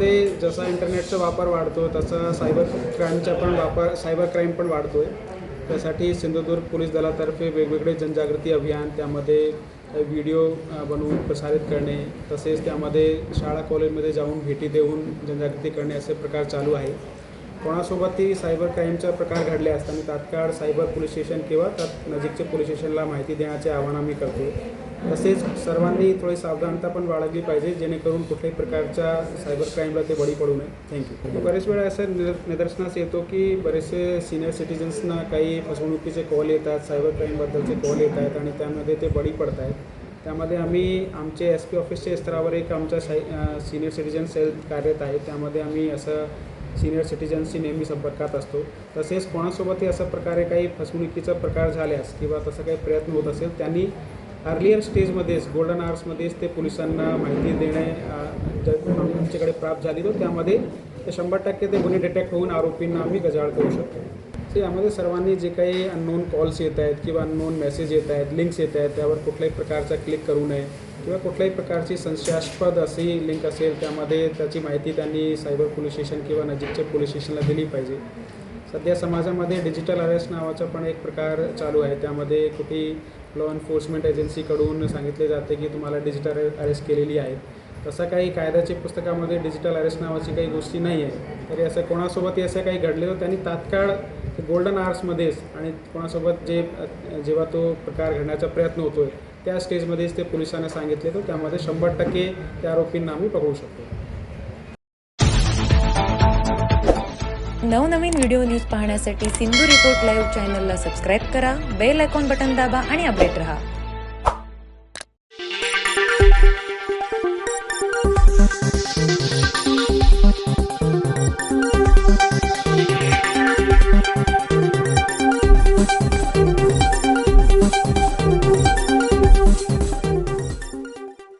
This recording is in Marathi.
समाजामध्ये जसा इंटरनेटचा वापर वाढतो तसा सायबर क्राईमचा पण वापर सायबर क्राईम पण वाढतो आहे त्यासाठी सिंधुदुर्ग पोलीस दलातर्फे वेगवेगळे जनजागृती अभियान त्यामध्ये व्हिडिओ बनवून प्रसारित करणे तसेच त्यामध्ये शाळा कॉलेजमध्ये जाऊन भेटी देऊन जनजागृती करणे असे प्रकार चालू आहे. कोणासोबतही सायबर क्राईमचा प्रकार घडले असताना तात्काळ सायबर पोलीस स्टेशन किंवा त्यात नजीकच्या पोलीस स्टेशनला माहिती देण्याचे आवाहन आम्ही करतो. तसेच सर्वांनी थोडी सावधानता पण बाळगली पाहिजे जेणेकरून कुठल्याही प्रकारच्या सायबर क्राईमला ते बळी पडू नये. थँक्यू बरेच वेळा असं निदर- निदर्शनास येतो की बरेचसे सिनियर सिटीजन्सना काही फसवणुकीचे कॉल येतात सायबर क्राईमबद्दलचे कॉल येत आहेत आणि त्यामध्ये ते बळी पडत आहेत त्यामध्ये आम्ही आमचे एस पी ऑफिसच्या स्तरावर एक आमचा साय सिनियर सिटीजन सेल कार्यरत आहे. त्यामध्ये आम्ही असं सिनियर सिटीजन्सशी नेहमी संपर्कात असतो. तसेच कोणासोबतही अशा प्रकारे काही फसवणुकीचा प्रकार झाल्यास किंवा तसा काही प्रयत्न होत असेल त्यांनी अर्लियर स्टेजमध्येच गोल्डन आवर्समध्येच ते पोलिसांना माहिती देणे आमच्याकडे प्राप्त झाली तर त्यामध्ये ते शंभर टक्के ते गुन्हे डिटेक्ट होऊन आरोपींना आम्ही गजाळ करू शकतो. ते यामध्ये सर्वांनी जे काही अननोन कॉल्स येत आहेत किंवा अननोन मेसेज येत आहेत लिंक्स येत आहेत त्यावर कुठल्याही प्रकारचा क्लिक करू नये. किंवा कुठल्याही प्रकारची संशयास्पद अशी लिंक असेल त्यामध्ये त्याची माहिती त्यांनी सायबर पोलीस स्टेशन किंवा नजीकच्या पोलीस स्टेशनला दिली पाहिजे. सध्या समाजामध्ये डिजिटल अरेस्ट नावाचा पण एक प्रकार चालू आहे. त्यामध्ये कुठेही लॉ एन्फोर्समेंट एजन्सीकडून सांगितले जाते की तुम्हाला डिजिटल अरेस्ट केलेली आहे. तसं काही कायद्याच्या पुस्तकामध्ये डिजिटल अरेस्ट नावाची काही गोष्टी नाही आहे. तरी असं कोणासोबतही असं काही घडले होतं त्यांनी तात्काळ गोल्डन आर्समध्येच आणि कोणासोबत जे जेव्हा तो प्रकार घडण्याचा प्रयत्न होतो आहे त्या स्टेजमध्येच ते पोलिसांना सांगितले तर त्यामध्ये शंभर टक्के त्या आरोपींना आम्ही पकडू शकतो. नवनवीन व्हिडिओ न्यूज पाहण्यासाठी सिंधू रिपोर्ट लाईव्ह चॅनलला सबस्क्राईब करा बेल आयकॉन बटन दाबा आणि अपडेट रहा.